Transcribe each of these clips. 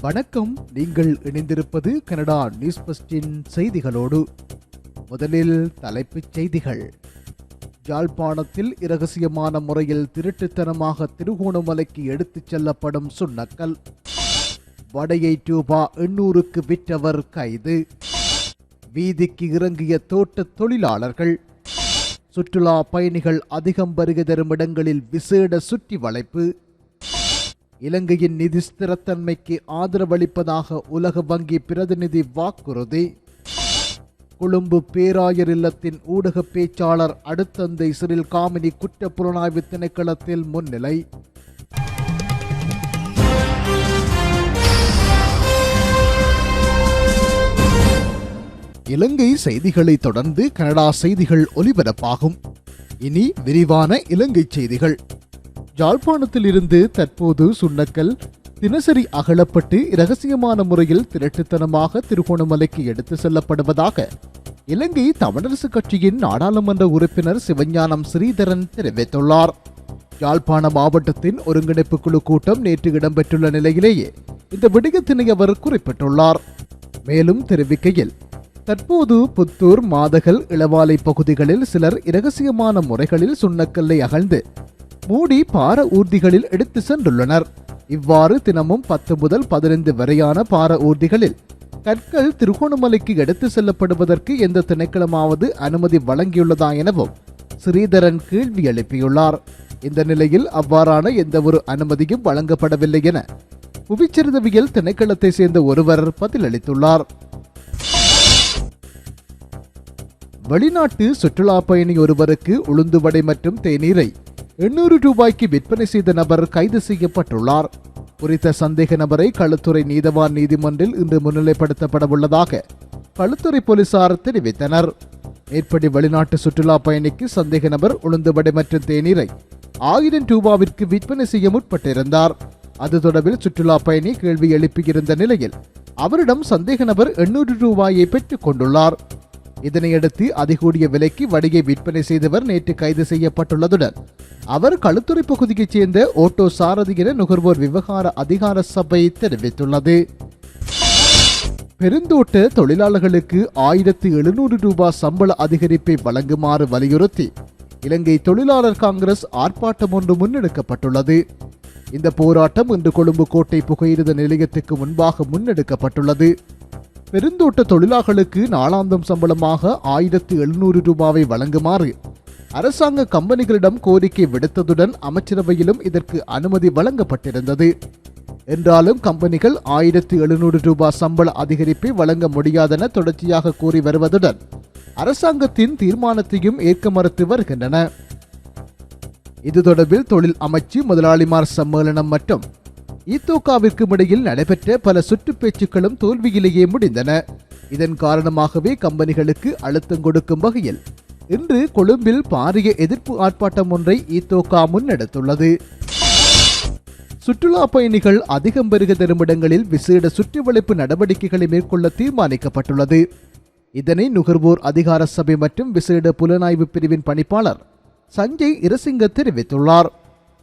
வணக்கம். நீங்கள் இணைந்திருப்பது கனடா நியூஸ் பஸ்டின் செய்திகளோடு. முதலில் தலைப்புச் செய்திகள். யாழ்ப்பாணத்தில் இரகசியமான முறையில் திருட்டுத்தனமாக திருகோணமலைக்கு எடுத்துச் செல்லப்படும் சுண்ணக்கல். வடையை ரூபா எண்ணூறுக்கு விற்றவர் கைது. வீதிக்கு இறங்கிய தோட்ட தொழிலாளர்கள். சுற்றுலா பயணிகள் அதிகம் வருகை தரும் இடங்களில் விசேட சுற்றி வளைப்பு. இலங்கையின் நிதி ஸ்திரத்தன்மைக்கு ஆதரவளிப்பதாக உலக வங்கி பிரதிநிதி வாக்குறுதி. கொழும்பு பேராயர் இல்லத்தின் ஊடக பேச்சாளர் அடுத்தந்தை சிறில் காமினி குற்ற புலனாய்வு திணைக்களத்தில் முன்னிலை. இலங்கை செய்திகளை தொடர்ந்து கனடா செய்திகள் ஒலிபரப்பாகும். இனி விரிவான இலங்கை செய்திகள். யாழ்ப்பாணத்தில் இருந்து தற்போது சுண்ணக்கல் தினசரி அகலப்பட்டு இரகசியமான முறையில் திரட்டுத்தனமாக திருகோணமலைக்கு எடுத்து செல்லப்படுவதாக இலங்கை தமிழரசு கட்சியின் நாடாளுமன்ற உறுப்பினர் சிவஞானம் ஸ்ரீதரன் தெரிவித்துள்ளார். யாழ்ப்பாண மாவட்டத்தின் ஒருங்கிணைப்பு குழு கூட்டம் நேற்று இடம்பெற்றுள்ள நிலையிலேயே இந்த விடயத்தினை அவர் குறிப்பிட்டுள்ளார். மேலும் தெரிவிக்கையில் தற்போது புத்தூர் மாதகல் இளவாலை பகுதிகளில் சிலர் இரகசியமான முறைகளில் சுண்ணக்கல்லை அகழ்ந்து மூடி பார ஊர்திகளில் எடுத்து சென்றுள்ளனர். இவ்வாறு தினமும் பத்து முதல் பதினைந்து வரையான பார ஊர்திகளில் கற்கள் திருகோணமலைக்கு எடுத்து செல்லப்படுவதற்கு எந்த திணைக்களமாவது அனுமதி வழங்கியுள்ளதா எனவும் ஸ்ரீதரன் கேள்வி எழுப்பியுள்ளார். இந்த நிலையில் அவ்வாறான எந்த ஒரு அனுமதியும் வழங்கப்படவில்லை என புவிச்சரிதவியல் திணைக்களத்தை சேர்ந்த ஒருவர் பதிலளித்துள்ளார். வெளிநாட்டு சுற்றுலா பயணி ஒருவருக்கு உளுந்துவடை மற்றும் தேநீரை எண்ணூறு ரூபாய்க்கு விற்பனை செய்த நபர் கைது செய்யப்பட்டுள்ளார். குறித்த சந்தேக நபரை களுத்துறை நீதவான் நீதிமன்றில் இன்று முன்னிலைப்படுத்தப்பட உள்ளதாக களுத்துறை போலீசார் தெரிவித்தனர். மேற்படி வெளிநாட்டு சுற்றுலா பயணிக்கு சந்தேக நபர் உளுந்துவடை மற்றும் தேநீரை ஆயிரம் ரூபாவிற்கு விற்பனை செய்ய முற்பட்டிருந்தார். அது தொடர்பில் சுற்றுலா பயணி கேள்வி எழுப்பியிருந்த நிலையில் அவரிடம் சந்தேக நபர் எண்ணூறு ரூபாயை பெற்றுக் கொண்டுள்ளார். இதனையடுத்து அதிகூடிய விலைக்கு வடிகை விற்பனை செய்தவர் நேற்று கைது செய்யப்பட்டுள்ளதுடன் அவர் களுத்துறை பகுதியைச் சேர்ந்த ஓட்டோ சாரதி என நுகர்வோர் விவகார அதிகார சபை தெரிவித்துள்ளது. பெருந்தோட்ட தொழிலாளர்களுக்கு ஆயிரத்து எழுநூறு ரூபாய் சம்பள அதிகரிப்பை வழங்குமாறு வலியுறுத்தி இலங்கை தொழிலாளர் காங்கிரஸ் ஆர்ப்பாட்டம் ஒன்று முன்னெடுக்கப்பட்டுள்ளது. இந்த போராட்டம் இன்று கொழும்பு கோட்டை புகையிரத நிலையத்துக்கு முன்பாக முன்னெடுக்கப்பட்டுள்ளது. பெருந்தோட்ட தொழிலாளர்களுக்கு நாளாந்தம் சம்பளமாக ஆயிரத்து எழுநூறு ரூபாவை வழங்குமாறு அரசாங்க கம்பெனிகளிடம் கோரிக்கை விடுத்ததுடன் அமைச்சரவையிலும் இதற்கு அனுமதி வழங்கப்பட்டிருந்தது. என்றாலும் கம்பெனிகள் ஆயிரத்து எழுநூறு ரூபாய் சம்பள அதிகரிப்பை வழங்க முடியாதென தொடர்ச்சியாக கூறி வருவதுடன் அரசாங்கத்தின் தீர்மானத்தையும் ஏற்க மறுத்து வருகின்றன. இது தொடர்பில் தொழில் அமைச்சு முதலாளிமார் சம்மேளனம் மற்றும் ஈத்தோகாவிற்கும் இடையில் நடைபெற்ற பல சுற்று பேச்சுக்களும் தோல்வியிலேயே முடிந்தன. இதன் காரணமாகவே கம்பெனிகளுக்கு அழுத்தம் கொடுக்கும் வகையில் இன்று கொழும்பில் பாரிய எதிர்ப்பு ஆர்ப்பாட்டம் ஒன்றை ஈத்தோகா முன்னெடுத்துள்ளது. சுற்றுலா பயணிகள் அதிகம் பெருக தரும் இடங்களில் விசேட சுற்றிவளைப்பு நடவடிக்கைகளை மேற்கொள்ள தீர்மானிக்கப்பட்டுள்ளது. இதனை நுகர்வோர் அதிகார சபை மற்றும் விசேட புலனாய்வு பிரிவின் பணிப்பாளர் சஞ்சய் இரசிங்க தெரிவித்துள்ளார்.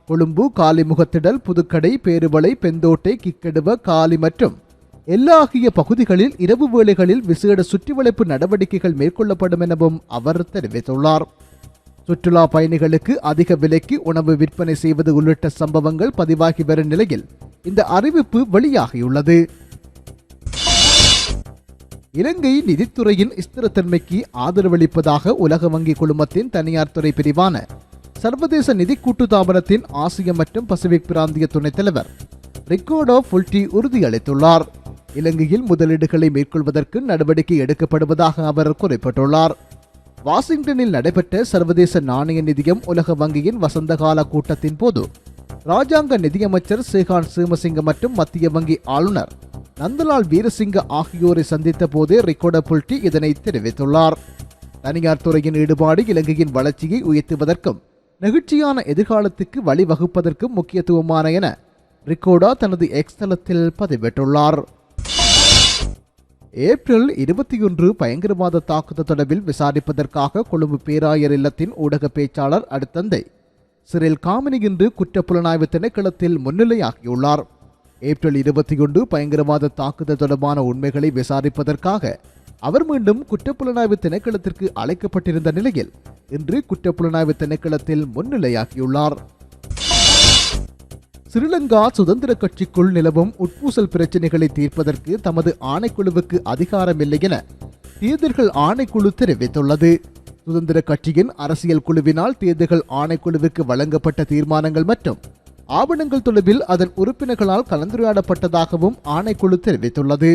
கொழும்பு காலிமுகத்திடல் புதுக்கடை பேருவளை பெந்தோட்டை கிக்கடுவ காலி மற்றும் எல்லா ஆகிய பகுதிகளில் இரவு வேளைகளில் விசேட சுற்றிவளைப்பு நடவடிக்கைகள் மேற்கொள்ளப்படும் எனவும் அவர் தெரிவித்துள்ளார். சுற்றுலா பயணிகளுக்கு அதிக விலைக்கு உணவு விற்பனை செய்வது உள்ளிட்ட சம்பவங்கள் பதிவாகி வரும் நிலையில் இந்த அறிவிப்பு வெளியாகியுள்ளது. இலங்கை நிதித்துறையின் ஸ்திரத்தன்மைக்கு ஆதரவளிப்பதாக உலக வங்கி குழுமத்தின் தனியார் துறை பிரிவான சர்வதேச நிதி கூட்டுத்தாபனத்தின் ஆசிய மற்றும் பசிபிக் பிராந்திய துணைத் தலைவர் ரிக்கோடோ ஃபுல்டி உறுதியளித்துள்ளார். இலங்கையில் முதலீடுகளை மேற்கொள்வதற்கு நடவடிக்கை எடுக்கப்படுவதாக அவர் குறிப்பிட்டுள்ளார். வாஷிங்டனில் நடைபெற்ற சர்வதேச நாணய நிதியம் உலக வங்கியின் வசந்தகால கூட்டத்தின் போது ராஜாங்க நிதியமைச்சர் சேகான் சீமசிங்க மற்றும் மத்திய வங்கி ஆளுநர் நந்தலால் வீரசிங்க ஆகியோரை சந்தித்த போதே ரிக்கோட புல்டி இதனை தெரிவித்துள்ளார். தனியார் துறையின் ஈடுபாடு இலங்கையின் வளர்ச்சியை உயர்த்துவதற்கும் நெகிழ்ச்சியான எதிர்காலத்துக்கு வழிவகுப்பதற்கும் முக்கியத்துவமான என ரிகோடா தனது எக்ஸ் தளத்தில் பதிவிட்டுள்ளார். ஏப்ரல் இருபத்தி ஒன்று பயங்கரவாத தாக்குதல் தொடர்பில் விசாரிப்பதற்காக கொழும்பு பேராயர் இல்லத்தின் ஊடக பேச்சாளர் அடுத்தந்தை சிறில் காமினி இன்று குற்றப்புலனாய்வு திணைக்களத்தில் முன்னிலையாகியுள்ளார். ஏப்ரல் இருபத்தி ஒன்று பயங்கரவாத தாக்குதல் தொடர்பான உண்மைகளை விசாரிப்பதற்காக அவர் மீண்டும் குற்றப்புலனாய்வு திணைக்களத்திற்கு அழைக்கப்பட்டிருந்த நிலையில் இன்று குற்றப்புலனாய்வு திணைக்களத்தில் முன்னிலையாகியுள்ளார். ஸ்ரீலங்கா சுதந்திர கட்சிக்குள் நிலவும் உட்பூசல் பிரச்சினைகளை தீர்ப்பதற்கு தமது ஆணைக்குழுவுக்கு அதிகாரமில்லை என தேர்தல்கள் ஆணைக்குழு தெரிவித்துள்ளது. சுதந்திர கட்சியின் அரசியல் குழுவினால் தேர்தல்கள் ஆணைக்குழுவுக்கு வழங்கப்பட்ட தீர்மானங்கள் மற்றும் ஆவணங்கள் தொடர்பில் அதன் உறுப்பினர்களால் கலந்துரையாடப்பட்டதாகவும் ஆணைக்குழு தெரிவித்துள்ளது.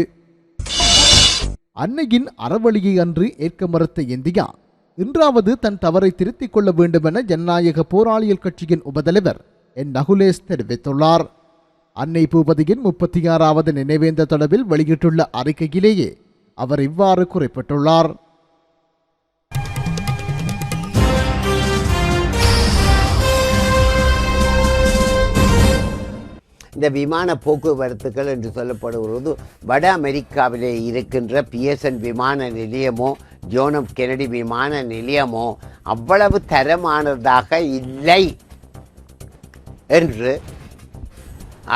அன்னையின் அறவழியை அன்று ஏற்க மறுத்த இந்தியா இன்றாவது தன் தவறை திருத்திக் கொள்ள வேண்டுமென ஜனநாயக போராளியல் கட்சியின் உபதலைவர் என். நகுலேஷ் தெரிவித்துள்ளார். அன்னை பூபதியின் முப்பத்தி ஆறாவது நினைவேந்த தொடர்பில் வெளியிட்டுள்ள அறிக்கையிலேயே அவர் இவ்வாறு குறிப்பிட்டுள்ளார். இந்த விமான போக்குவரத்துகள் என்று சொல்லப்படுவது வட அமெரிக்காவிலே இருக்கின்ற பிஎஸ்என் விமான நிலையமோ ஜோன் கெனடி விமான நிலையமோ அவ்வளவு தரமானதாக இல்லை என்று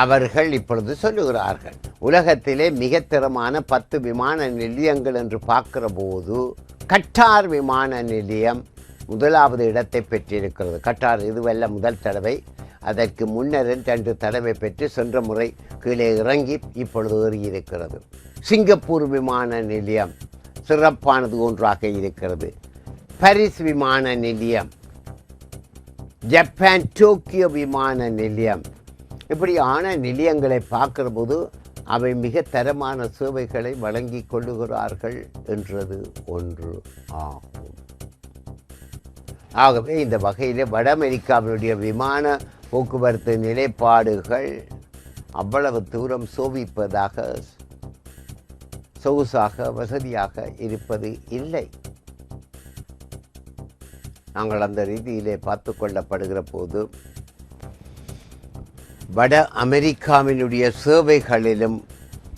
அவர்கள் இப்பொழுது சொல்லுகிறார்கள். உலகத்திலே மிக திறமான பத்து விமான நிலையங்கள் என்று பார்க்கிற போது கட்டார் விமான நிலையம் முதலாவது இடத்தை பெற்றிருக்கிறது. கட்டார் இதுவல்ல முதல் தடவை அதற்கு முன்னர் ரெண்டு தலைமை பெற்று சென்ற முறை கீழே இறங்கி இப்பொழுது ஏறியிருக்கிறது. சிங்கப்பூர் விமான நிலையம் சிறப்பானது ஒன்றாக இருக்கிறது. பாரிஸ் விமான நிலையம் ஜப்பான் டோக்கியோ விமான நிலையம் இப்படியான நிலையங்களை பார்க்கிற போது அவை மிக தரமான சேவைகளை வழங்கி கொள்ளுகிறார்கள் என்றது ஒன்று ஆகும். ஆகவே இந்த வகையில் வட அமெரிக்காவினுடைய விமான போக்குவரத்து நிலைப்பாடுகள் அவ்வளவு தூரம் சோபிப்பதாக சொகுசாக வசதியாக இருப்பது இல்லை. நாங்கள் அந்த ரீதியிலே பார்த்து கொள்ளப்படுகிற போது வட அமெரிக்காவினுடைய சேவைகளிலும்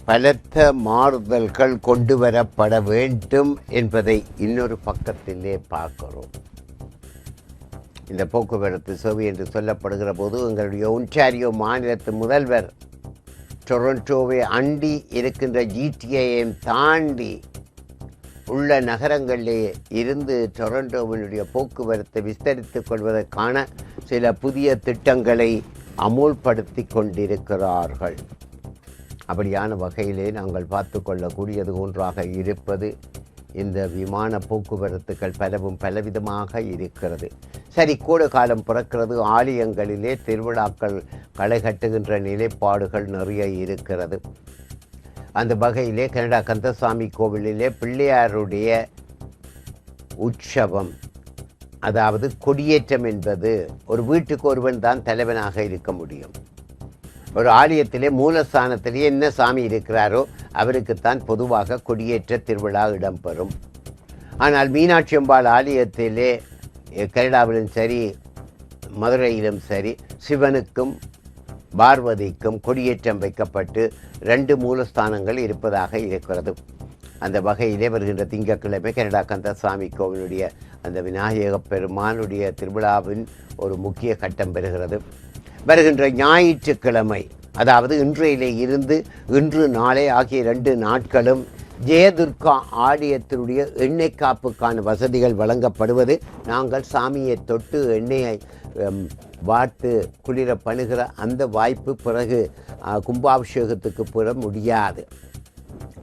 பலத்த மாறுதல்கள் கொண்டு வரப்பட வேண்டும் என்பதை இன்னொரு பக்கத்திலே பார்க்கிறோம். இந்த போக்குவரத்து சேவை என்று சொல்லப்படுகிற போது எங்களுடைய ஒன்டாரியோ மாநிலத்து முதல்வர் டொரண்டோவை அண்டி இருக்கின்ற ஜிடிஐயும் தாண்டி உள்ள நகரங்களிலே இருந்து டொரண்டோவினுடைய போக்குவரத்தை விஸ்தரித்துக் கொள்வதற்கான சில புதிய திட்டங்களை அமுல்படுத்தி கொண்டிருக்கிறார்கள். அப்படியான வகையிலே நாங்கள் பார்த்து கொள்ளக்கூடியது ஒன்றாக இருப்பது. இந்த விமான போக்குவரத்துகள் பலவும் பலவிதமாக இருக்கிறது. சரி கோடை காலம் பிறக்கிறது ஆலயங்களிலே திருவிழாக்கள் களை கட்டுகின்ற நிலைப்பாடுகள் நிறைய இருக்கிறது. அந்த வகையிலே கனடா கந்தசாமி கோவிலிலே பிள்ளையாருடைய உற்சவம் அதாவது கொடியேற்றம் என்பது ஒரு வீட்டுக்கு ஒருவன் தான் தலைவனாக இருக்க முடியும். ஒரு ஆலயத்திலே மூலஸ்தானத்திலே என்ன சாமி இருக்கிறாரோ அவருக்குத்தான் பொதுவாக கொடியேற்ற திருவிழா இடம்பெறும். ஆனால் மீனாட்சி அம்பாள் ஆலயத்திலே கேரளாவிலும் கனடாவிலும் சரி மதுரையிலும் சரி சிவனுக்கும் பார்வதிக்கும் கொடியேற்றம் வைக்கப்பட்டு ரெண்டு மூலஸ்தானங்கள் இருப்பதாக இருக்கிறது. அந்த வகையிலே வருகின்ற திங்கட்கிழமை கனடா கந்தசாமி கோவிலுடைய அந்த விநாயக பெருமானுடைய திருவிழாவின் ஒரு முக்கிய கட்டம் பெறுகிறது. வருகின்ற ஞாயிற்றுக்கிழமை அதாவது இன்றையிலே இருந்து இன்று நாளை ஆகிய ரெண்டு நாட்களும் ஜெயதுர்கா ஆலயத்தினுடைய எண்ணெய் காப்புக்கான வசதிகள் வழங்கப்படுவது நாங்கள் சாமியை தொட்டு எண்ணெயை வாட்டு குளிர பண்ணுகிற அந்த வாய்ப்பு பிறகு கும்பாபிஷேகத்துக்கு பெற முடியாது.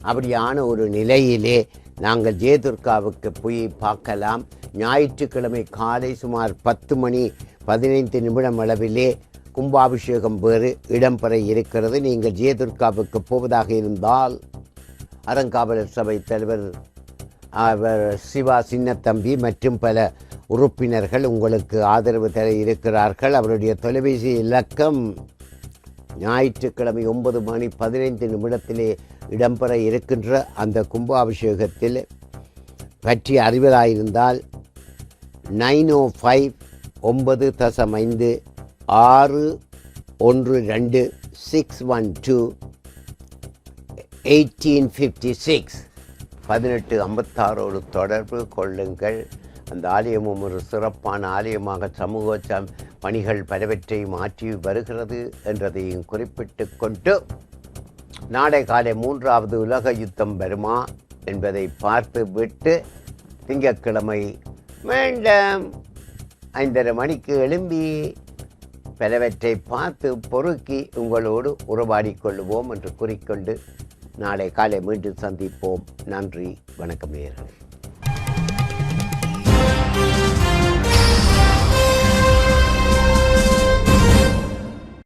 அப்படியான ஒரு நிலையிலே நாங்கள் ஜெயதுர்காவுக்கு போய் பார்க்கலாம். ஞாயிற்றுக்கிழமை காலை சுமார் பத்து மணி பதினைந்து நிமிடம் அளவிலே கும்பாபிஷேகம் வேறு இடம்பெற இருக்கிறது. நீங்கள் ஜெயதுர்காவுக்கு போவதாக இருந்தால் அறங்காவலர் சபை தலைவர் அவர் சிவா சின்னத்தம்பி மற்றும் பல உறுப்பினர்கள் உங்களுக்கு ஆதரவு தர இருக்கிறார்கள். அவருடைய தொலைபேசி இலக்கம் ஞாயிற்றுக்கிழமை ஒன்பது மணி பதினைந்து நிமிடத்திலே இடம்பெற இருக்கின்ற அந்த கும்பாபிஷேகத்தில் பற்றி அறிவதாயிருந்தால் நைன் ஓ ஃபைவ் ஒன்பது தசம் ஐந்து ஆறு ஒன்று ரெண்டு six one two eighteen fifty six பதினெட்டு ஐம்பத்தாறோடு தொடர்பு கொள்ளுங்கள். அந்த ஆலயமும் ஒரு சிறப்பான ஆலயமாக சமூக பணிகள் பலவற்றை மாற்றி வருகிறது என்றதையும் குறிப்பிட்டு கொண்டு நாளை காலை மூன்றாவது உலக யுத்தம் வருமா என்பதை பார்த்து விட்டு திங்கட்கிழமை மீண்டும் ஐந்தரை மணிக்கு எழும்பி பலவற்றை பார்த்து பொறுக்கி உங்களோடு உறவாடிக் கொள்ளுவோம் என்று கூறிக்கொண்டு நாளை காலை மீண்டும் சந்திப்போம். நன்றி வணக்கம் நேயர்களே.